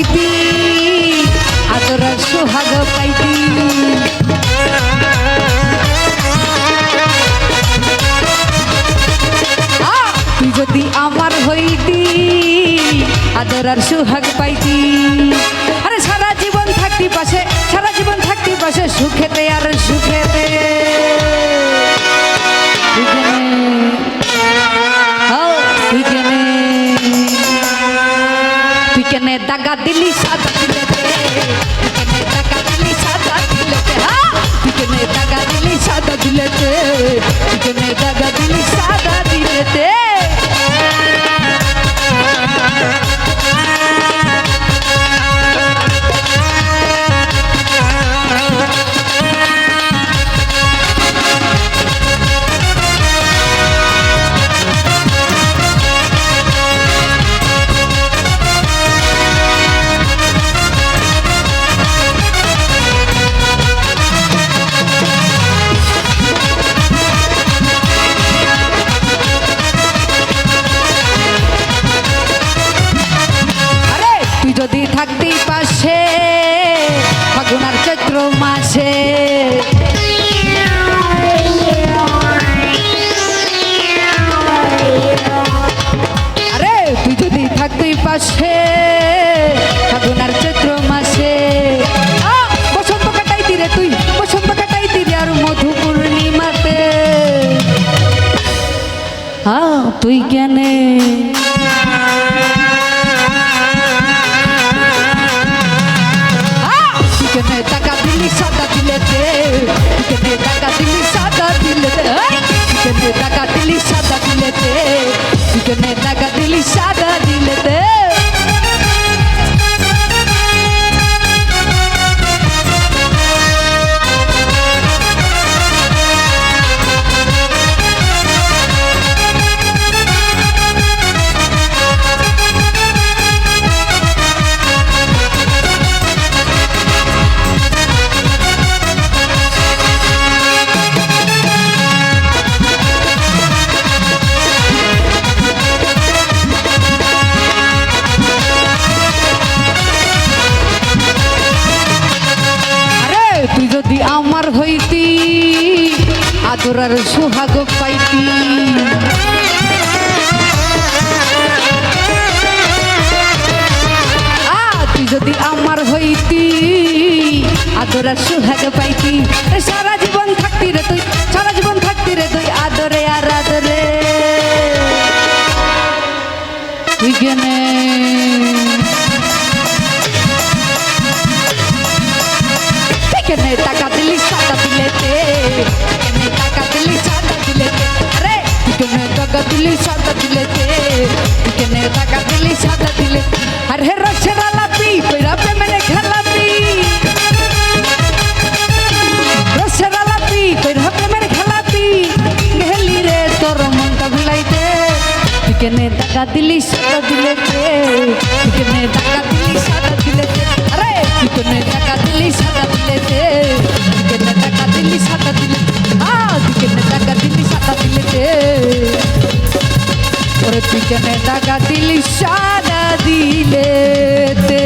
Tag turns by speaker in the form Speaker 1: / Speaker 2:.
Speaker 1: হইতি আদর সোহাগ পাইতি। তুই যদি আমার হইতি আদর সোহাগ পাইতি। দাগা দিলি সাদা পাশে ফাগুন আর চৈত্র মাসে। আরে, তুই যদি থাকতি পাশে ফাগুন আর চৈত্র মাসে। বসন্ত কাটাই রে তুই, বসন্ত কাটাই রে আর মধু পূর্ণিমাতে। হ্যাঁ তুই কেনে? কেনে টাকা দিলি সাদা আদর সুহাগ পাইতি তুই যদি আমার হইতি, আদরার সুহাগ পাইতি সারা জীবন থাকতি রে তুই। দিলি সাদা দিলেতে কেনে টাকা দিলি, সাদা দিলে আর হে রসের আলাপি কইরা প্রেমের খেলাপি। রসের আলাপি কইরা প্রেমের খেলাপি। গেলি রে, তোর মনটা ভুলাইতে। কেনে টাকা দিলি, সাদা দিলেতে কেনে টাকা দিলি, সাদা ওরে তুই কেনে টাকা দিলি সাদা দিলেতে